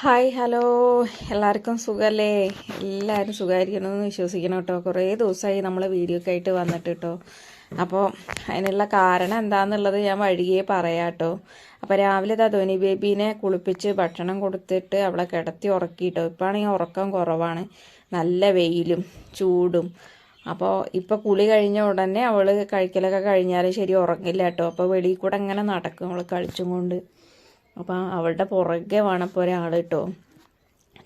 Hi hello എല്ലാവർക്കും സുഖമല്ലേ എല്ലാവരും സുഖമായിരിക്കണമെന്ന് വിശ്വസിക്കണം കേട്ടോ. കുറേ ദിവസമായി നമ്മൾ വീഡിയോ ഒക്കെ ആയിട്ട് വന്നിട്ട് കേട്ടോ. അപ്പോൾ അതിനുള്ള കാരണം എന്താണെന്നുള്ളത് ഞാൻ വഴിയേ പറയാം കേട്ടോ. അപ്പോൾ രാവിലെ ധോനി ബേബീനെ കുളിപ്പിച്ച് ഭക്ഷണം കൊടുത്തിട്ട് അവളെ കിടത്തി ഉറക്കിയിട്ടോ. ഇപ്പോഴാണെങ്കിൽ ഉറക്കം കുറവാണ്. നല്ല വെയിലും ചൂടും. അപ്പോൾ ഇപ്പോൾ കുളി കഴിഞ്ഞ ഉടനെ അവൾ കഴിക്കലൊക്കെ കഴിഞ്ഞാൽ ശരി ഉറങ്ങില്ല കേട്ടോ. അപ്പോൾ വെളിയിൽ കൂടെ അങ്ങനെ നടക്കും അവൾ കളിച്ചും കൊണ്ട്. അപ്പം അവളുടെ പുറകെ വേണം ഇപ്പോൾ ഒരാൾ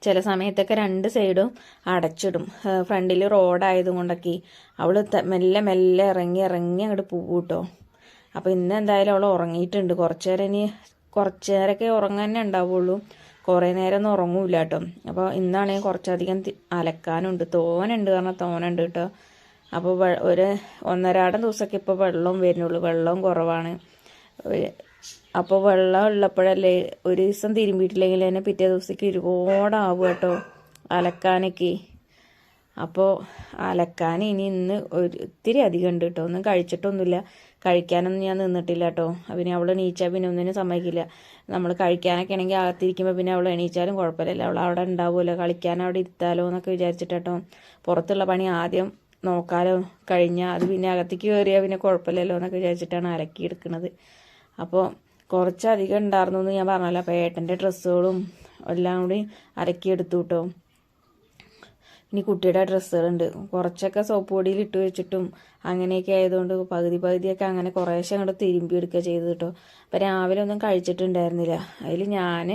ചില സമയത്തൊക്കെ രണ്ട് സൈഡും അടച്ചിടും. ഫ്രണ്ടിൽ റോഡായത് കൊണ്ടൊക്കെ അവൾ മെല്ലെ മെല്ലെ ഇറങ്ങി ഇറങ്ങി അങ്ങോട്ട് പോകും കേട്ടോ അപ്പോൾ ഇന്ന് എന്തായാലും അവൾ ഉറങ്ങിയിട്ടുണ്ട്. കുറച്ച് നേരം ഇനി കുറച്ച് നേരമൊക്കെ ഉറങ്ങാൻ തന്നെ ഉണ്ടാവുള്ളൂ. കുറേ നേരം ഒന്നും ഉറങ്ങൂല കേട്ടോ അപ്പോൾ ഇന്നാണെങ്കിൽ കുറച്ചധികം അലക്കാനുണ്ട്. തോനുണ്ട് കാരണം തോനുണ്ട് കേട്ടോ അപ്പോൾ ഒരു ഒന്നരാടം ദിവസമൊക്കെ ഇപ്പോൾ വെള്ളം വരുന്നുള്ളൂ. വെള്ളവും കുറവാണ്. അപ്പോൾ വെള്ളം ഉള്ളപ്പോഴല്ലേ ഒരു ദിവസം തിരുമ്പിയിട്ടില്ലെങ്കിൽ തന്നെ പിറ്റേ ദിവസത്തേക്ക് ഒരുപാടാവും കേട്ടോ അലക്കാനൊക്കെ. അപ്പോൾ അലക്കാൻ ഇനി ഇന്ന് ഒത്തിരി അധികം ഉണ്ട് കേട്ടോ. ഒന്നും കഴിച്ചിട്ടൊന്നുമില്ല. കഴിക്കാനൊന്നും ഞാൻ നിന്നിട്ടില്ല കേട്ടോ. പിന്നെ അവൾ എണീച്ചാൽ പിന്നെ ഒന്നിനും സമ്മതിക്കില്ല. നമ്മൾ കഴിക്കാനൊക്കെ ആണെങ്കിൽ അകത്തിരിക്കുമ്പോൾ പിന്നെ അവൾ എണീച്ചാലും കുഴപ്പമില്ല അവൾ അവിടെ ഉണ്ടാവുമല്ലോ. കളിക്കാൻ അവിടെ ഇരുത്താലോ എന്നൊക്കെ വിചാരിച്ചിട്ട് കേട്ടോ. പുറത്തുള്ള പണി ആദ്യം നോക്കാലോ. കഴിഞ്ഞാൽ അത് പിന്നെ അകത്തേക്ക് കയറിയാൽ പിന്നെ കുഴപ്പമില്ലല്ലോ എന്നൊക്കെ വിചാരിച്ചിട്ടാണ് അലക്കി എടുക്കുന്നത് അപ്പോൾ കുറച്ചധികം ഉണ്ടായിരുന്നു എന്ന് ഞാൻ പറഞ്ഞല്ലോ. അപ്പോൾ ഏട്ടന്റെ ഡ്രസ്സുകളും എല്ലാം കൂടി അരക്കിയെടുത്തു കേട്ടോ ഇനി കുട്ടിയുടെ ഡ്രസ്സുകളുണ്ട്. കുറച്ചൊക്കെ സോപ്പ് പൊടിയിൽ ഇട്ട് വെച്ചിട്ടും അങ്ങനെയൊക്കെ ആയതുകൊണ്ട് പകുതി പകുതിയൊക്കെ അങ്ങനെ കുറേശ്ശെ അങ്ങോട്ട് തിരുമ്പി എടുക്കുക ചെയ്തു കേട്ടോ അപ്പം രാവിലെ ഒന്നും കഴിച്ചിട്ടുണ്ടായിരുന്നില്ല. അതിൽ ഞാൻ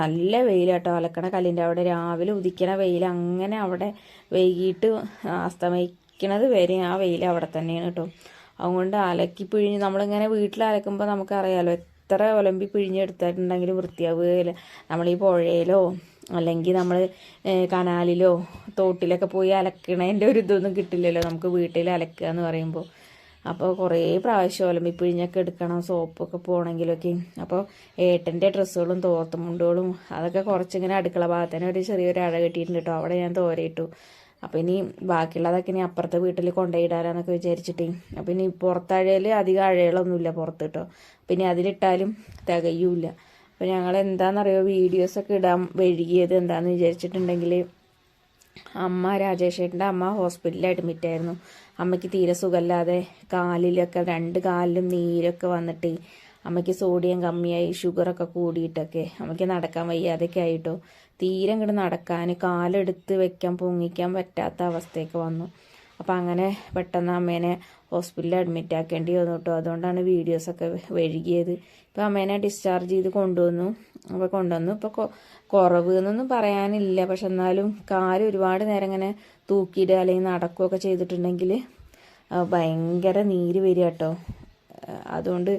നല്ല വെയിൽ കേട്ടോ അലക്കണ കല്ലിന്റെ അവിടെ രാവിലെ ഉദിക്കണ വെയിൽ അങ്ങനെ അവിടെ വൈകിട്ട് അസ്തമിക്കണത് വരെ ആ വെയിൽ അവിടെ തന്നെയാണ് കേട്ടോ അതുകൊണ്ട് അലക്കി പിഴിഞ്ഞ് നമ്മളിങ്ങനെ വീട്ടിൽ അലക്കുമ്പോൾ നമുക്കറിയാലോ എത്ര ഒലമ്പി പിഴിഞ്ഞെടുത്തിട്ടുണ്ടെങ്കിലും വൃത്തിയാവുകയില്ല. നമ്മൾ ഈ പുഴയിലോ അല്ലെങ്കിൽ നമ്മൾ കനാലിലോ തോട്ടിലൊക്കെ പോയി അലക്കണതിന്റെ ഒരു ഇതൊന്നും കിട്ടില്ലല്ലോ നമുക്ക് വീട്ടിൽ അലക്കുക എന്ന് പറയുമ്പോൾ അപ്പോൾ കുറേ പ്രാവശ്യം ഒലമ്പി പിഴിഞ്ഞൊക്കെ എടുക്കണം സോപ്പൊക്കെ പോകണമെങ്കിലൊക്കെ അപ്പോൾ ഏട്ടന്റെ ഡ്രസ്സുകളും തോർത്തുമുണ്ടുകളും അതൊക്കെ കുറച്ചിങ്ങനെ അടുക്കള ഭാഗത്തിന് ഒരു ചെറിയൊരു അഴ കെട്ടിയിട്ടുണ്ട് കേട്ടോ. അവിടെ ഞാൻ തോരയിട്ടു. അപ്പോൾ ഇനി ബാക്കിയുള്ളതൊക്കെ ഇനി അപ്പുറത്തെ വീട്ടിൽ കൊണ്ടുപോയിടാനെന്നൊക്കെ വിചാരിച്ചിട്ടേ. അപ്പോൾ ഇനി പുറത്തഴയിൽ അധികം അഴകളൊന്നുമില്ല പുറത്ത് കേട്ടോ. പിന്നെ അതിലിട്ടാലും തികയൂല അപ്പോൾ ഞങ്ങൾ എന്താണെന്നറിയോ വീഡിയോസൊക്കെ ഇടാൻ വഴുകിയത് എന്താണെന്ന് വിചാരിച്ചിട്ടുണ്ടെങ്കിൽ അമ്മ രാജേഷേട്ടന്റെ അമ്മ ഹോസ്പിറ്റലിൽ അഡ്മിറ്റ് ആയിരുന്നു. അമ്മയ്ക്ക് തീരെ സുഖമില്ലാതെ കാലിലൊക്കെ രണ്ട് കാലിലും നീരൊക്കെ വന്നിട്ട് അമ്മയ്ക്ക് സോഡിയം കമ്മിയായി ഷുഗറൊക്കെ കൂടിയിട്ടൊക്കെ അമ്മയ്ക്ക് നടക്കാൻ വയ്യാതൊക്കെ ആയിട്ടോ. തീരെ ഇങ്ങോട്ട് നടക്കാൻ കാലെടുത്ത് വെക്കാൻ പൊങ്ങിക്കാൻ പറ്റാത്ത അവസ്ഥയൊക്കെ വന്നു. അപ്പം അങ്ങനെ പെട്ടെന്ന് അമ്മേനെ ഹോസ്പിറ്റലിൽ അഡ്മിറ്റ് ആക്കേണ്ടി വന്നു കേട്ടോ അതുകൊണ്ടാണ് വീഡിയോസൊക്കെ വഴുകിയത്. ഇപ്പം അമ്മേനെ ഡിസ്ചാർജ് ചെയ്ത് കൊണ്ടുവന്നു. അപ്പോൾ കൊണ്ടുവന്നു. ഇപ്പോൾ കുറവ് എന്നൊന്നും പറയാനില്ല. പക്ഷെ എന്നാലും കാൽ ഒരുപാട് നേരം ഇങ്ങനെ തൂക്കിയിടുക അല്ലെങ്കിൽ നടക്കുകയൊക്കെ ചെയ്തിട്ടുണ്ടെങ്കിൽ ഭയങ്കര നീര് വരിക കേട്ടോ അതുകൊണ്ട്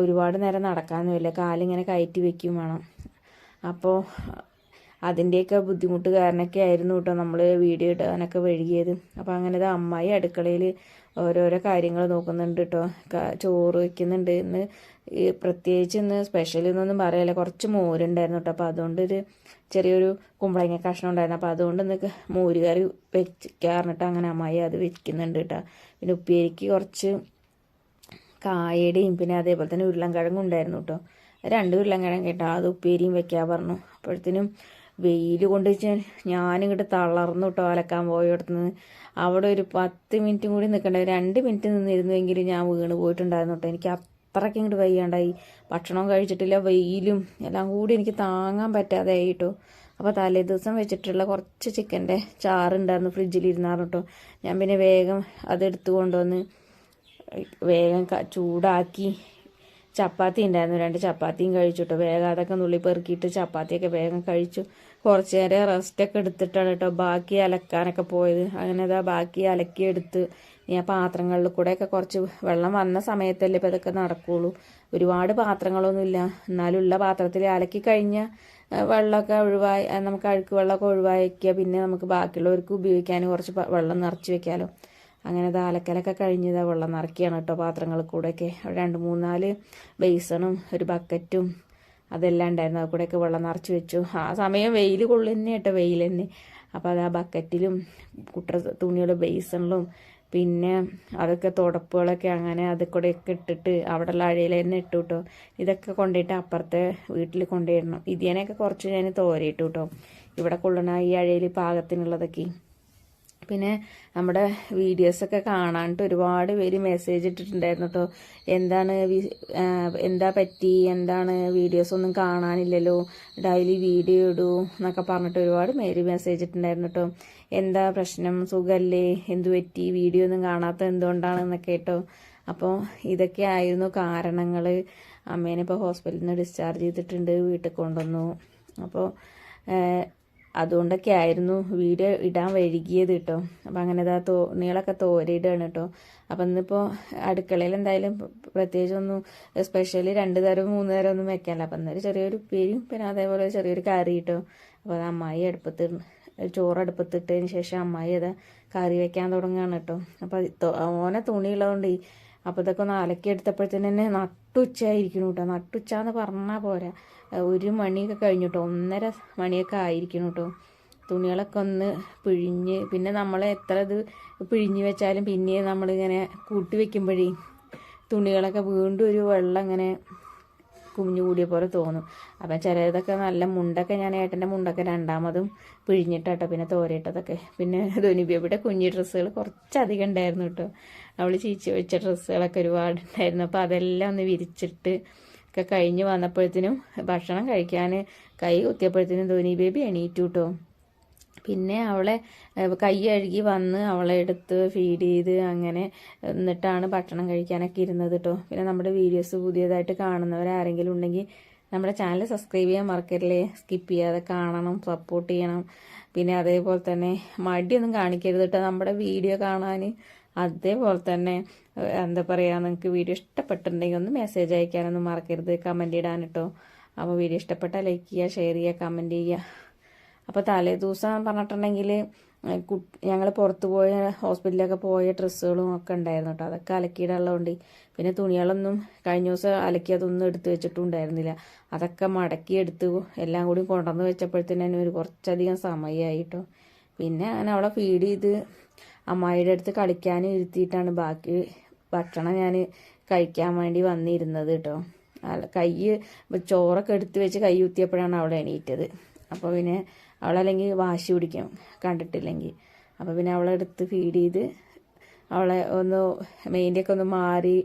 ഒരുപാട് നേരം നടക്കാനൊന്നുമില്ല. കാലിങ്ങനെ കയറ്റി വെക്കും വേണം. അപ്പോൾ അതിന്റെയൊക്കെ ബുദ്ധിമുട്ട് കാരണമൊക്കെ ആയിരുന്നു കേട്ടോ നമ്മൾ വീഡിയോ ഇടാനൊക്കെ വഴുകിയത് അപ്പോൾ അങ്ങനെ ദാ അമ്മായി അടുക്കളയിൽ ഓരോരോ കാര്യങ്ങൾ നോക്കുന്നുണ്ട് കേട്ടോ. ചോറ് വയ്ക്കുന്നുണ്ട് ഇന്ന് പ്രത്യേകിച്ച് ഇന്ന് സ്പെഷ്യൽ എന്നൊന്നും പറയല്ല. കുറച്ച് മോരുണ്ടായിരുന്നു കേട്ടോ. അപ്പോൾ അതുകൊണ്ട് ഒരു ചെറിയൊരു കുമ്പളങ്ങ കഷ്ണം ഉണ്ടായിരുന്നു. അപ്പോൾ അതുകൊണ്ട് ഇന്ന് ക- മോര് കറി വെച്ചിട്ട് അങ്ങനെ അമ്മായി അത് വെക്കുന്നുണ്ട് കേട്ടോ. പിന്നെ ഉപ്പേരിക്ക് കുറച്ച് കായയുടെയും പിന്നെ അതേപോലെ തന്നെ ഉരുളൻകിഴങ്ങും ഉണ്ടായിരുന്നു കേട്ടോ. രണ്ട് ഉരുളൻകിഴങ്ങ് കേട്ടോ. അത് ഉപ്പേരിയും വെക്കാൻ പറഞ്ഞു. അപ്പോഴത്തേനും വെയിൽ കൊണ്ട് വെച്ചാൽ ഞാനിങ്ങോട്ട് തളർന്നു കേട്ടോ അലക്കാൻ പോയിടത്തുനിന്ന് അവിടെ ഒരു പത്ത് മിനിറ്റും കൂടി നിൽക്കണ്ട രണ്ട് മിനിറ്റ് നിന്നിരുന്നുവെങ്കിൽ ഞാൻ വീണ് പോയിട്ടുണ്ടായിരുന്നു കേട്ടോ എനിക്ക് അത്രയ്ക്ക് ഇങ്ങോട്ട് വയ്യാണ്ടായി. ഭക്ഷണവും കഴിച്ചിട്ടില്ല വെയിലും എല്ലാം കൂടി എനിക്ക് താങ്ങാൻ പറ്റാതെ ആയിട്ടോ അപ്പോൾ തലേ ദിവസം വെച്ചിട്ടുള്ള കുറച്ച് ചിക്കന്റെ ചാറുണ്ടായിരുന്നു ഫ്രിഡ്ജിലിരുന്നായിരുന്നു കേട്ടോ ഞാൻ പിന്നെ വേഗം അതെടുത്ത് കൊണ്ടുവന്ന് വേഗം ചൂടാക്കി ചപ്പാത്തി ഉണ്ടായിരുന്നു. രണ്ട് ചപ്പാത്തിയും കഴിച്ചു കേട്ടോ വേഗം അതൊക്കെ നുള്ളി പെറുക്കിയിട്ട് ചപ്പാത്തിയൊക്കെ വേഗം കഴിച്ചു. കുറച്ച് നേരം റെസ്റ്റൊക്കെ എടുത്തിട്ടാണ് കേട്ടോ ബാക്കി അലക്കാനൊക്കെ പോയത്. അങ്ങനെ ഇതാ ബാക്കി അലക്കി എടുത്ത്. ആ പാത്രങ്ങളിൽ കൂടെയൊക്കെ കുറച്ച് വെള്ളം വന്ന സമയത്തല്ലേ ഇപ്പോൾ ഇതൊക്കെ നടക്കുകയുള്ളൂ ഒരുപാട് പാത്രങ്ങളൊന്നുമില്ല എന്നാലും ഉള്ള പാത്രത്തിൽ അലക്കി കഴിഞ്ഞാൽ വെള്ളമൊക്കെ ഒഴിവായി നമുക്ക് അഴുക്ക് വെള്ളമൊക്കെ ഒഴിവാക്കിയാൽ പിന്നെ നമുക്ക് ബാക്കിയുള്ളവർക്ക് ഉപയോഗിക്കാൻ കുറച്ച് വെള്ളം നിറച്ച് വെക്കാമല്ലോ അങ്ങനെ ദാലക്കലൊക്കെ കഴിഞ്ഞതാ വെള്ളം നിറയ്ക്കുകയാണ് കേട്ടോ പാത്രങ്ങളിൽ കൂടെയൊക്കെ. അവിടെ രണ്ട് മൂന്നാൽ ബേസണും ഒരു ബക്കറ്റും അതെല്ലാം ഉണ്ടായിരുന്നു. അത് കൂടെയൊക്കെ വെള്ളം നിറച്ച് വെച്ചു. ആ സമയം വെയിൽ കൊള്ളു തന്നെ കേട്ടോ വെയിൽ തന്നെ. അപ്പോൾ അത് ആ ബക്കറ്റിലും കുട്ട തുണിയുടെ ബേസണിലും പിന്നെ അതൊക്കെ തുടപ്പുകളൊക്കെ അങ്ങനെ അത് കൂടെയൊക്കെ ഇട്ടിട്ട് അവിടെയുള്ള അഴയിൽ തന്നെ ഇട്ടു കേട്ടോ. ഇതൊക്കെ കൊണ്ടുപോയിട്ട് അപ്പുറത്തെ വീട്ടിൽ കൊണ്ടുപോയിടണം ഇതിനെയൊക്കെ കുറച്ച് ഞാൻ തോരയിട്ടു കേട്ടോ. ഇവിടെ കൊള്ളണ ഈ അഴയിൽ പാകത്തിനുള്ളതൊക്കെ. പിന്നെ നമ്മുടെ വീഡിയോസൊക്കെ കാണാനിട്ട് ഒരുപാട് പേര് മെസ്സേജ് ഇട്ടിട്ടുണ്ടായിരുന്നു കേട്ടോ എന്താണ് എന്താ പറ്റി? എന്താണ് വീഡിയോസ് ഒന്നും കാണാനില്ലല്ലോ. ഡെയിലി വീഡിയോ ഇടൂ എന്നൊക്കെ പറഞ്ഞിട്ട് ഒരുപാട് പേര് മെസ്സേജ് ഇട്ടിട്ടുണ്ടായിരുന്നു കേട്ടോ എന്താ പ്രശ്നം? സുഖല്ലേ? എന്തു പറ്റി? വീഡിയോ ഒന്നും കാണാത്ത എന്തുകൊണ്ടാണെന്നൊക്കെ കേട്ടോ അപ്പോൾ ഇതൊക്കെ ആയിരുന്നു കാരണങ്ങൾ അമ്മേനെ ഇപ്പോൾ ഹോസ്പിറ്റലിൽ നിന്ന് ഡിസ്ചാർജ് ചെയ്തിട്ടുണ്ട് വീട്ടിൽ കൊണ്ടുവന്നു. അപ്പോൾ അതുകൊണ്ടൊക്കെ ആയിരുന്നു വീഡിയോ ഇടാൻ വൈകിയത് കേട്ടോ. അപ്പം അങ്ങനെ ഇതാ തോണികളൊക്കെ തോരയിടുകയാണ് കേട്ടോ. അപ്പം ഇന്നിപ്പോൾ അടുക്കളയിൽ എന്തായാലും പ്രത്യേകിച്ചൊന്നും സ്പെഷ്യലി രണ്ട് തരം മൂന്ന് തരം ഒന്നും വെക്കാനില്ല. അപ്പം എന്നൊരു ചെറിയൊരു ഉപ്പേരിയും പിന്നെ അതേപോലെ ചെറിയൊരു കറി കിട്ടും. അപ്പോൾ അത് അമ്മായി അടുപ്പത്ത് ചോറ് അടുപ്പത്തിട്ടതിന് ശേഷം അമ്മായി അത് കറി വെക്കാൻ തുടങ്ങുകയാണ് കേട്ടോ. അപ്പോൾ ഓനെ തുണിയുള്ളതുകൊണ്ട് അപ്പോൾ ഇതൊക്കെ ഒന്ന് അലക്കി എടുത്തപ്പോഴത്തേന് തന്നെ നട്ടുച്ചയായിരിക്കണം കേട്ടോ നട്ടുച്ച എന്ന് പറഞ്ഞാൽ പോരാ. ഒരു മണിയൊക്കെ കഴിഞ്ഞു കേട്ടോ ഒന്നര മണിയൊക്കെ ആയിരിക്കണം കേട്ടോ തുണികളൊക്കെ ഒന്ന് പിഴിഞ്ഞ് പിന്നെ നമ്മൾ എത്ര ഇത് പിഴിഞ്ഞ് വെച്ചാലും പിന്നെ നമ്മളിങ്ങനെ കൂട്ടി വെക്കുമ്പോഴേ തുണികളൊക്കെ വീണ്ടും ഒരു വെള്ളം ഇങ്ങനെ കുമിഞ്ഞു കൂടിയ പോലെ തോന്നും. അപ്പം ചിലതൊക്കെ നല്ല മുണ്ടൊക്കെ ഞാൻ ഏട്ടന്റെ മുണ്ടൊക്കെ രണ്ടാമതും പിഴിഞ്ഞിട്ടാട്ടോ പിന്നെ തോരയിട്ടതൊക്കെ. പിന്നെ ധോനിബിയുടെ കുഞ്ഞു ഡ്രസ്സുകൾ കുറച്ചധികം ഉണ്ടായിരുന്നു കേട്ടോ. അവൾ ചീച്ചി വെച്ച ഡ്രസ്സുകളൊക്കെ ഒരുപാട് ഉണ്ടായിരുന്നു. അപ്പോൾ അതെല്ലാം ഒന്ന് വിരിച്ചിട്ട് ഒക്കെ കഴിഞ്ഞ് വന്നപ്പോഴത്തേനും ഭക്ഷണം കഴിക്കാൻ കൈ കുത്തിയപ്പോഴത്തേനും ധോനി ബേബി എണീറ്റു കേട്ടോ. പിന്നെ അവളെ കൈ കഴുകി വന്ന് അവളെ എടുത്ത് ഫീഡ് ചെയ്ത് അങ്ങനെ എന്നിട്ടാണ് ഭക്ഷണം കഴിക്കാനൊക്കെ ഇരുന്നത് കേട്ടോ പിന്നെ നമ്മുടെ വീഡിയോസ് പുതിയതായിട്ട് കാണുന്നവരാരെങ്കിലും ഉണ്ടെങ്കിൽ നമ്മുടെ ചാനൽ സബ്സ്ക്രൈബ് ചെയ്യാൻ മറക്കരുതേ സ്കിപ്പ് ചെയ്യാതെ കാണണം സപ്പോർട്ട് ചെയ്യണം. പിന്നെ അതേപോലെ തന്നെ മടിയൊന്നും കാണിക്കരുത് കേട്ടോ നമ്മുടെ വീഡിയോ കാണാൻ അതേപോലെ തന്നെ എന്താ പറയുക നിങ്ങൾക്ക് വീഡിയോ ഇഷ്ടപ്പെട്ടിട്ടുണ്ടെങ്കിൽ ഒന്ന് മെസ്സേജ് അയക്കാനൊന്നും മറക്കരുത്. കമന്റ് ഇടാൻ കേട്ടോ അപ്പോൾ വീഡിയോ ഇഷ്ടപ്പെട്ടാൽ ലൈക്ക് ചെയ്യുക ഷെയർ ചെയ്യുക കമന്റ് ചെയ്യുക. അപ്പോൾ തലേ ദിവസം പറഞ്ഞിട്ടുണ്ടെങ്കിൽ ഞങ്ങൾ പുറത്ത് പോയ ഹോസ്പിറ്റലിലൊക്കെ പോയ ഡ്രസ്സുകളും ഒക്കെ ഉണ്ടായിരുന്നു കേട്ടോ അതൊക്കെ അലക്കിയിടുള്ളതുകൊണ്ട് പിന്നെ തുണികളൊന്നും കഴിഞ്ഞ ദിവസം അലക്കി അതൊന്നും എടുത്ത് വെച്ചിട്ടുണ്ടായിരുന്നില്ല അതൊക്കെ മടക്കി എടുത്ത് എല്ലാം കൂടി കൊണ്ടുവന്ന് വെച്ചപ്പോഴത്തേനും ഒരു കുറച്ചധികം സമയമായി കേട്ടോ പിന്നെ അങ്ങനെ അവളെ ഫീഡ് ചെയ്ത് അമ്മായിയുടെ അടുത്ത് കളിക്കാൻ ഇരുത്തിയിട്ടാണ് ബാക്കി ഭക്ഷണം ഞാൻ കഴിക്കാൻ വേണ്ടി വന്നിരുന്നത് കേട്ടോ കൈ ചോറൊക്കെ എടുത്ത് വെച്ച് കൈ കുത്തിയപ്പോഴാണ് അവൾ എണീറ്റത്. അപ്പോൾ പിന്നെ അവളല്ലെങ്കിൽ വാശി പിടിക്കും. കണ്ടിട്ടില്ലെങ്കിൽ. അപ്പോൾ പിന്നെ അവളെ എടുത്ത് ഫീഡ് ചെയ്ത് അവളെ ഒന്ന് മെയിന്റെയൊക്കെ ഒന്ന് മാറി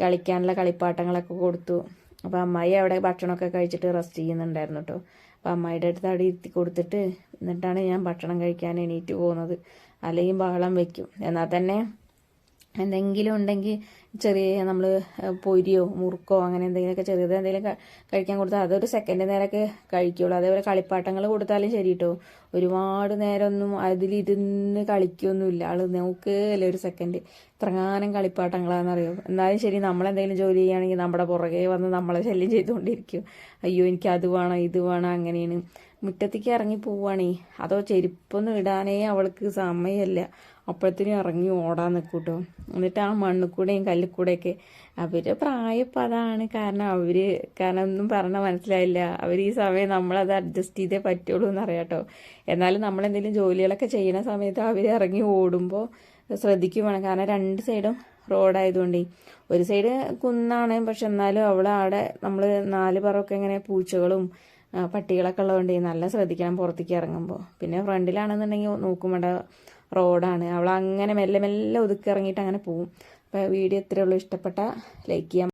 കളിക്കാനുള്ള കളിപ്പാട്ടങ്ങളൊക്കെ കൊടുത്തു. അപ്പോൾ അമ്മായി അവിടെ ഭക്ഷണമൊക്കെ കഴിച്ചിട്ട് റെസ്റ്റ് ചെയ്യുന്നുണ്ടായിരുന്നു കേട്ടോ അപ്പോൾ അമ്മായിയുടെ അടുത്ത് അവിടെ ഇരുത്തി കൊടുത്തിട്ട് എന്നിട്ടാണ് ഞാൻ ഭക്ഷണം കഴിക്കാൻ എണീറ്റ് പോകുന്നത്. അല്ലെങ്കിൽ ബഹളം വയ്ക്കും എന്നാൽ തന്നെ എന്തെങ്കിലും ഉണ്ടെങ്കിൽ ചെറിയ നമ്മൾ പൊരിയോ മുറുക്കോ അങ്ങനെ എന്തെങ്കിലുമൊക്കെ ചെറിയത് എന്തെങ്കിലും കഴിക്കാൻ കൊടുത്താൽ അതൊരു സെക്കൻഡ് നേരമൊക്കെ കഴിക്കുള്ളൂ. അതേപോലെ കളിപ്പാട്ടങ്ങൾ കൊടുത്താലും ശരി കേട്ടോ ഒരുപാട് നേരമൊന്നും അതിലിരുന്ന് കളിക്കൊന്നുമില്ല. ആൾ നോക്കുകയല്ലേ ഒരു സെക്കൻഡ് ഇത്രങ്ങാനം കളിപ്പാട്ടങ്ങളാണെന്നറിയോ? എന്നാലും ശരി നമ്മളെന്തെങ്കിലും ജോലി ചെയ്യുകയാണെങ്കിൽ നമ്മുടെ പുറകെ വന്ന് നമ്മളെ ശല്യം ചെയ്തുകൊണ്ടിരിക്കും. അയ്യോ എനിക്ക് അത് വേണം ഇത് വേണം അങ്ങനെയാണ്. മുറ്റത്തേക്ക് ഇറങ്ങി പോവുകയാണേ. അതോ ചെരുപ്പൊന്നും ഇടാനേ അവൾക്ക് സമയമല്ല. അപ്പോഴത്തേനും ഇറങ്ങി ഓടാൻ നിൽക്കും കേട്ടോ എന്നിട്ട് ആ മണ്ണിൽ കൂടെയും കല്ലിൽ കൂടെയൊക്കെ അവരുടെ അതാണ് കാരണം അവർ കാരണം ഒന്നും പറഞ്ഞാൽ മനസ്സിലായില്ല. അവർ ഈ സമയം നമ്മളത് അഡ്ജസ്റ്റ് ചെയ്തേ പറ്റുള്ളൂ എന്നറിയാം കേട്ടോ എന്നാലും നമ്മളെന്തെങ്കിലും ജോലികളൊക്കെ ചെയ്യുന്ന സമയത്ത് അവർ ഇറങ്ങി ഓടുമ്പോൾ ശ്രദ്ധിക്കും വേണം. കാരണം രണ്ട് സൈഡും റോഡായതുകൊണ്ടേ. ഒരു സൈഡ് കുന്നാണ് പക്ഷെ എന്നാലും അവിടെ അവിടെ നമ്മൾ നാല് പറയൊക്കെ ഇങ്ങനെ പൂച്ചകളും പട്ടികളൊക്കെ ഉള്ളതുകൊണ്ട് നല്ല ശ്രദ്ധിക്കണം പുറത്തേക്ക് ഇറങ്ങുമ്പോൾ പിന്നെ ഫ്രണ്ടിലാണെന്നുണ്ടെങ്കിൽ നോക്കുമ്പോൾ റോഡാണ്. അവൾ അങ്ങനെ മെല്ലെ മെല്ലെ ഒതുക്കി ഇറങ്ങിയിട്ട് അങ്ങനെ പോവും. അപ്പോൾ വീഡിയോ ഇത്രയേ ഉള്ളൂ. ഇഷ്ടപ്പെട്ട ലൈക്ക് ചെയ്യാം.